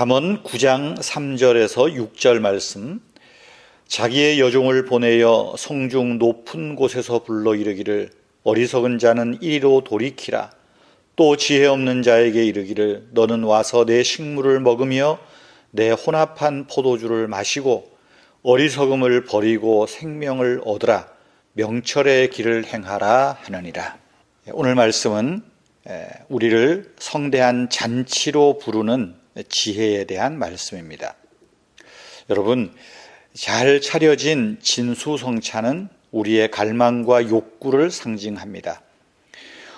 잠언 9장 3절에서 6절 말씀. 자기의 여종을 보내어 성중 높은 곳에서 불러 이르기를 어리석은 자는 이리로 돌이키라. 또 지혜 없는 자에게 이르기를 너는 와서 내 식물을 먹으며 내 혼합한 포도주를 마시고 어리석음을 버리고 생명을 얻으라. 명철의 길을 행하라 하느니라. 오늘 말씀은 우리를 성대한 잔치로 부르는 지혜에 대한 말씀입니다. 여러분, 잘 차려진 진수성찬은 우리의 갈망과 욕구를 상징합니다.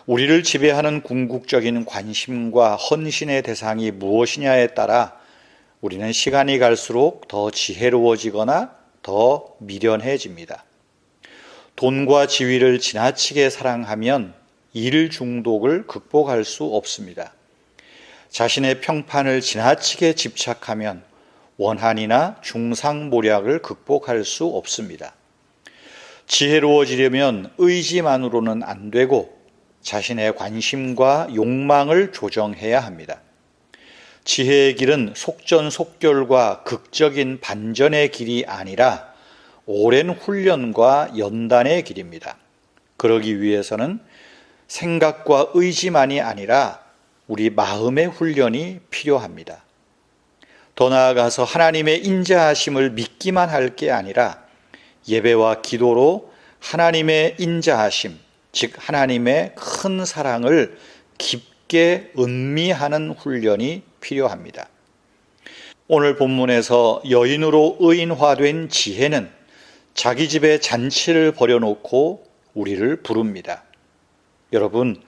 우리를 지배하는 궁극적인 관심과 헌신의 대상이 무엇이냐에 따라 우리는 시간이 갈수록 더 지혜로워지거나 더 미련해집니다. 돈과 지위를 지나치게 사랑하면 일 중독을 극복할 수 없습니다. 자신의 평판을 지나치게 집착하면 원한이나 중상모략을 극복할 수 없습니다. 지혜로워지려면 의지만으로는 안 되고 자신의 관심과 욕망을 조정해야 합니다. 지혜의 길은 속전속결과 극적인 반전의 길이 아니라 오랜 훈련과 연단의 길입니다. 그러기 위해서는 생각과 의지만이 아니라 우리 마음의 훈련이 필요합니다. 더 나아가서 하나님의 인자하심을 믿기만 할 게 아니라 예배와 기도로 하나님의 인자하심, 즉 하나님의 큰 사랑을 깊게 음미하는 훈련이 필요합니다. 오늘 본문에서 여인으로 의인화된 지혜는 자기 집에 잔치를 벌여놓고 우리를 부릅니다. 여러분,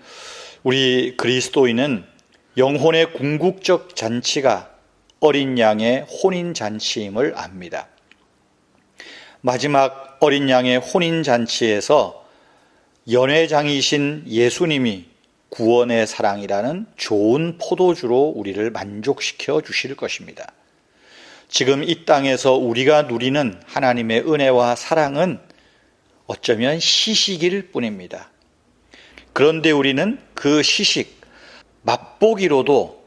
우리 그리스도인은 영혼의 궁극적 잔치가 어린 양의 혼인 잔치임을 압니다. 마지막 어린 양의 혼인 잔치에서 연회장이신 예수님이 구원의 사랑이라는 좋은 포도주로 우리를 만족시켜 주실 것입니다. 지금 이 땅에서 우리가 누리는 하나님의 은혜와 사랑은 어쩌면 시식일 뿐입니다. 그런데 우리는 그 시식, 맛보기로도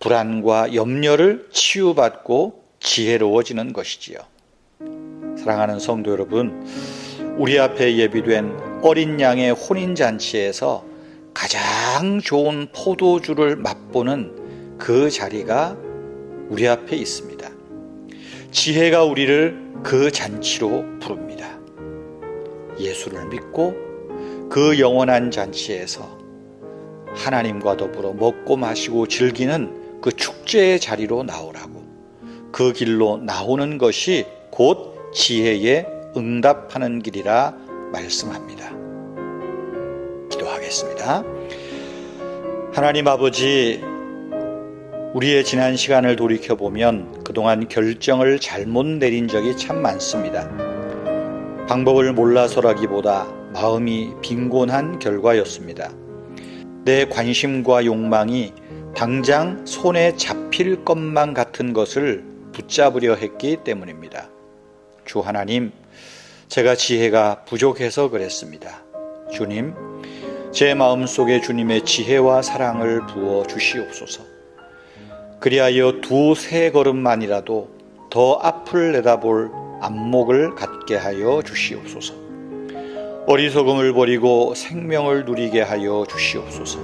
불안과 염려를 치유받고 지혜로워지는 것이지요. 사랑하는 성도 여러분, 우리 앞에 예비된 어린 양의 혼인잔치에서 가장 좋은 포도주를 맛보는 그 자리가 우리 앞에 있습니다. 지혜가 우리를 그 잔치로 부릅니다. 예수를 믿고 그 영원한 잔치에서 하나님과 더불어 먹고 마시고 즐기는 그 축제의 자리로 나오라고 그 길로 나오는 것이 곧 지혜에 응답하는 길이라 말씀합니다. 기도하겠습니다. 하나님 아버지, 우리의 지난 시간을 돌이켜보면 그동안 결정을 잘못 내린 적이 참 많습니다. 방법을 몰라서라기보다 마음이 빈곤한 결과였습니다. 내 관심과 욕망이 당장 손에 잡힐 것만 같은 것을 붙잡으려 했기 때문입니다. 주 하나님, 제가 지혜가 부족해서 그랬습니다. 주님, 제 마음 속에 주님의 지혜와 사랑을 부어 주시옵소서. 그리하여 두 세 걸음만이라도 더 앞을 내다볼 안목을 갖게 하여 주시옵소서. 어리석음을 버리고 생명을 누리게 하여 주시옵소서.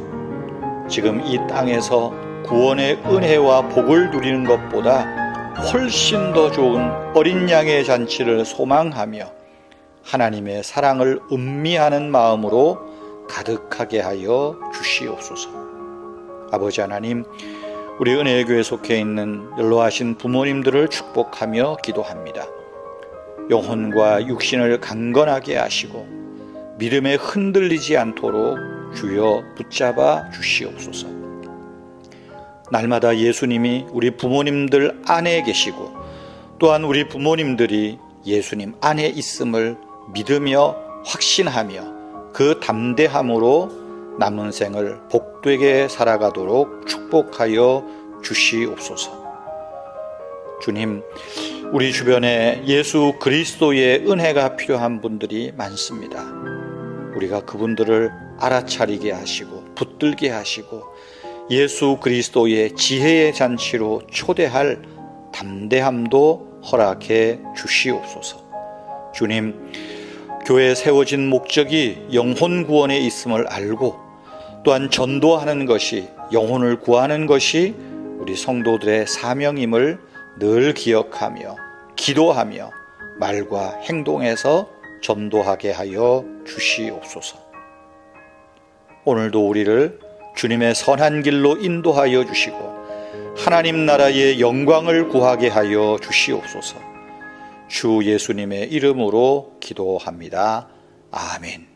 지금 이 땅에서 구원의 은혜와 복을 누리는 것보다 훨씬 더 좋은 어린 양의 잔치를 소망하며 하나님의 사랑을 음미하는 마음으로 가득하게 하여 주시옵소서. 아버지 하나님, 우리 은혜의 교회 속해 있는 연로하신 부모님들을 축복하며 기도합니다. 영혼과 육신을 강건하게 하시고 믿음에 흔들리지 않도록 주여 붙잡아 주시옵소서. 날마다 예수님이 우리 부모님들 안에 계시고 또한 우리 부모님들이 예수님 안에 있음을 믿으며 확신하며 그 담대함으로 남은 생을 복되게 살아가도록 축복하여 주시옵소서. 주님, 우리 주변에 예수 그리스도의 은혜가 필요한 분들이 많습니다. 우리가 그분들을 알아차리게 하시고 붙들게 하시고 예수 그리스도의 지혜의 잔치로 초대할 담대함도 허락해 주시옵소서. 주님, 교회 세워진 목적이 영혼 구원에 있음을 알고 또한 전도하는 것이 영혼을 구하는 것이 우리 성도들의 사명임을 늘 기억하며 기도하며 말과 행동에서 전도하게 하여 주시옵소서. 오늘도 우리를 주님의 선한 길로 인도하여 주시고 하나님 나라의 영광을 구하게 하여 주시옵소서. 주 예수님의 이름으로 기도합니다. 아멘.